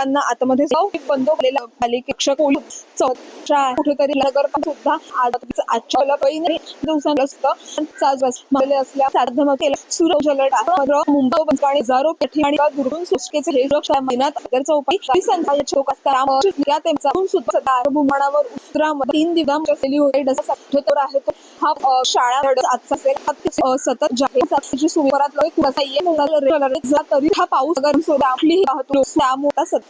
नागरिकांना आतमध्ये जाऊ बंद केलेला पालिकेक्षा कुठेतरी नगर सुद्धा आजच्या पहिल्या दिवसांना असतं असल्या साधन केलं मुंबई बंद आणि हजारो ठिकाणी दुर्गुण सुटकेचे हे सुरक्षा महिन्यात चौक असतात. त्यांचा सुद्धा भूमानावर तीन दिवस असलेली डसा आहे तो. हा शाळा आजचा असेल. सतत जाहीर सातची लोक जा तरी हा पाऊस अगर सोडा आपली वाहतूक त्यामुळे सध्या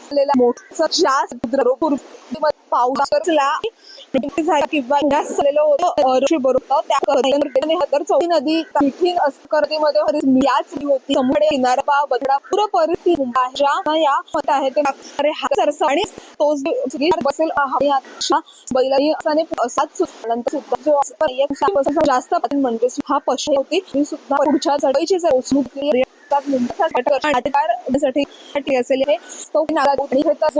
सुद्धा हा मोठा जास्त पाऊस असला किंवा जास्त झालेलं होतं ऋषी बरोबर त्या नदी मिठी करतीमध्ये याच होती. किनारा बदडा पूर परिस्थिती या आहे. ते अरे हा सरसा आणि तोच बसेल बैलाही असाने असाच सुद्धा जो जास्त म्हणजे हा पशु होती. सुद्धा पुढच्या चढाईची जर केली त्यात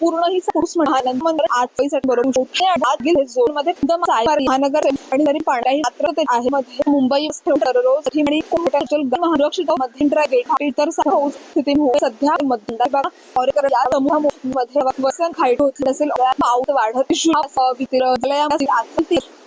पूर्ण ही पुरुष म्हणाल्यानंतर आज बरोबर झोनमध्ये महानगर आणि तरी पाण्याही मात्र ते आहे मध्ये मुंबई दररोज आणि कोटाचल महाराष्ट्र मध्यंतरा गेट इतर स्थिती सध्या मध्यंतरा विभाग या समूहामध्ये वसन खाईट होत असेल पाऊस वाढत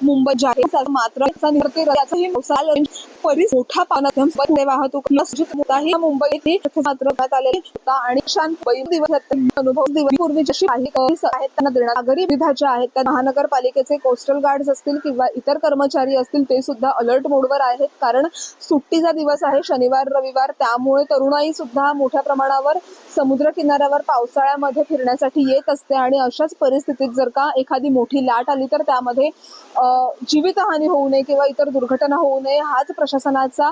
मुंबई जाहीर मात्र याचा निर्णय परिस मोठा पाण्यात वाहतूक लसजित मुंबई मात्र आलेले होता. आणि शांत दिवस अनुभव दिवसपूर्वी जशी काही आहेत त्यांना देण्यात नागरी विधाच्या आहेत. त्या महानगरपालिकेचे कोस्टल गार्ड्स असतील किंवा इतर कर्मचारी असतील ते सुद्धा अलर्ट मोडवर आहेत. कारण सुट्टीचा दिवस आहे शनिवार रविवार. त्यामुळे तरुणाई सुद्धा मोठ्या प्रमाणावर समुद्र किनाऱ्यावर पावसाळ्यामध्ये फिरण्यासाठी येत असते. आणि अशाच परिस्थितीत जर का एखादी मोठी लाट आली तर त्यामध्ये जीवितहानी होऊ नये किंवा इतर दुर्घटना होऊ नये हाच प्रशासनाचा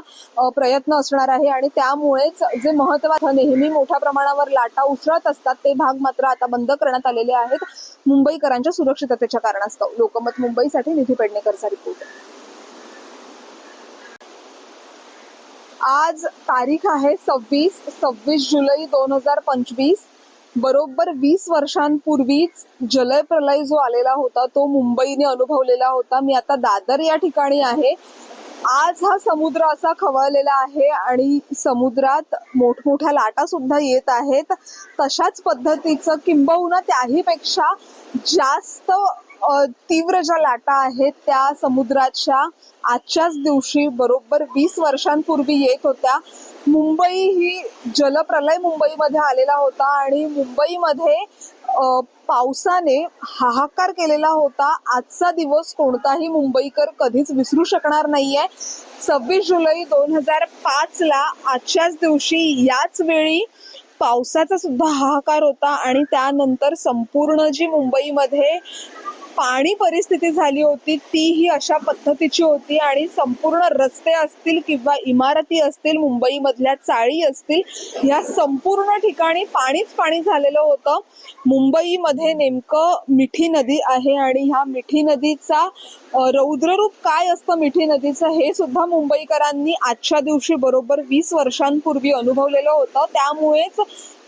प्रयत्न असणार आहे. आणि त्यामुळेच जे महत्वाचं नेहमी मोठ्या प्रमाणावर लाटा उसळत असतात ते भाग मात्र आता बंद करण्यात आलेले आहेत. मुंबईकरांच्या सुरक्षिततेच्या कारणास्तव. लोकमत मुंबईसाठी निधी पेडणेकरचा रिपोर्ट आज तारीख आहे सव्वीस सव्वीस जुलै दोन हजार पंचवीस. बरोबर वीस वर्षांपूर्वीच जलय प्रलय जो आलेला होता तो मुंबईने अनुभवलेला होता. मी आता दादर या ठिकाणी आहे. आज हा समुद्र असा खवळलेला आहे आणि समुद्रात मोठमोठ्या लाटा सुद्धा येत आहेत. तशाच पद्धतीचं किंबहुना त्याही पेक्षा जास्त तीव्र ज्या लाटा आहेत त्या समुद्राच्या आजच्याच दिवशी बरोबर वीस वर्षांपूर्वी येत होत्या. मुंबई ही जलप्रलय मुंबईमध्ये आलेला होता आणि मुंबईमध्ये पावसाने हाहाकार केलेला होता. आजचा दिवस कोणताही मुंबईकर कधीच विसरू शकणार नाहीये. सव्वीस जुलै दोन हजार पाच ला आजच्याच दिवशी याच वेळी पावसाचा सुद्धा हाहाकार होता आणि त्यानंतर संपूर्ण जी मुंबईमध्ये पाणी परिस्थिती झाली होती ती ही अशा पद्धतीची होती आणि संपूर्ण रस्ते असतील किंवा इमारती असतील मुंबईमधल्या चाळी असतील या संपूर्ण ठिकाणी पाणीच पाणी झालेलं होतं. मुंबईमध्ये नेमकं मिठी नदी आहे आणि ह्या मिठी नदीचा रौद्ररूप काय असतं मिठी नदीचं हे सुद्धा मुंबईकरांनी आजच्या दिवशी बरोबर वीस वर्षांपूर्वी अनुभवलेलं होतं. त्यामुळेच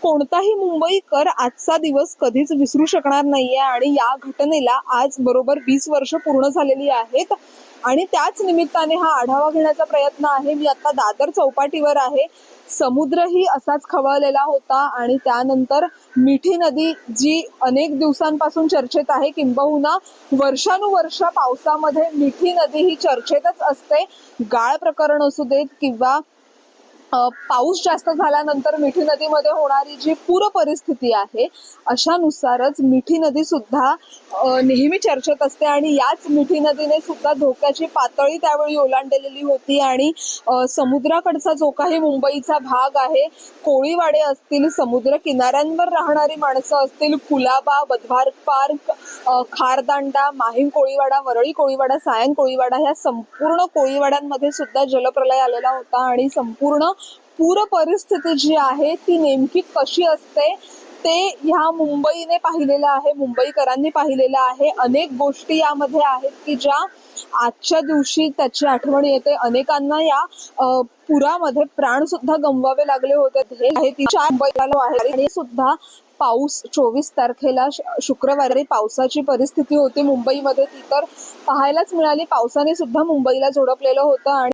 कोणताही मुंबईकर आजचा दिवस कधीच विसरू शकणार नाहीये. आणि या घटनेला आज बरोबर वीस वर्ष पूर्ण झालेली आहेत. आणि त्याच निमित्ताने हा आढावा घेण्याचा प्रयत्न आहे. मी आता दादर चौपाटीवर आहे. समुद्रही असाच खवळलेला होता. आणि त्यानंतर मिठी नदी जी अनेक दिवसांपासून चर्चेत आहे किंबहुना वर्षानुवर्ष पावसामध्ये मिठी नदी ही चर्चेतच असते. गाळ प्रकरण असू देत किंवा पाऊस जास्त झाल्यानंतर मिठी नदीमध्ये होणारी जी पूर परिस्थिती आहे अशानुसारच मिठी नदी सुद्धा नेहमी चर्चेत असते आणि याच मिठी नदीने सुद्धा धोक्याची पातळी त्यावेळी ओलांडलेली होती आणि समुद्राकडचा जो काही मुंबईचा भाग आहे कोळीवाडे असतील समुद्र किनाऱ्यांवर राहणारी माणसं असतील कुलाबा बदभार पार्क खारदांडा माहीम कोळीवाडा वरळी कोळीवाडा सायन कोळीवाडा ह्या संपूर्ण कोळीवाड्यांमध्ये सुद्धा जलप्रलय आलेला होता आणि संपूर्ण पूर परिस्थिती जी आहे ती नेमकी कशी असते ते ह्या मुंबईने पाहिलेलं आहे मुंबईकरांनी पाहिलेलं आहे. अनेक गोष्टी यामध्ये आहेत की ज्या आजच्या दिवशी त्याची आठवण येते. अनेकांना या पुरामध्ये प्राण सुद्धा गमवावे लागले होते. हे आहे मुंबईला आहे. आणि सुद्धा पाऊस चोवीस तारखेला शुक्रवारी पावसाची परिस्थिती होती मुंबईमध्ये. ती तर पाहायलाच मिळाली. पावसाने सुद्धा मुंबईला झोडपलेलं होतं आणि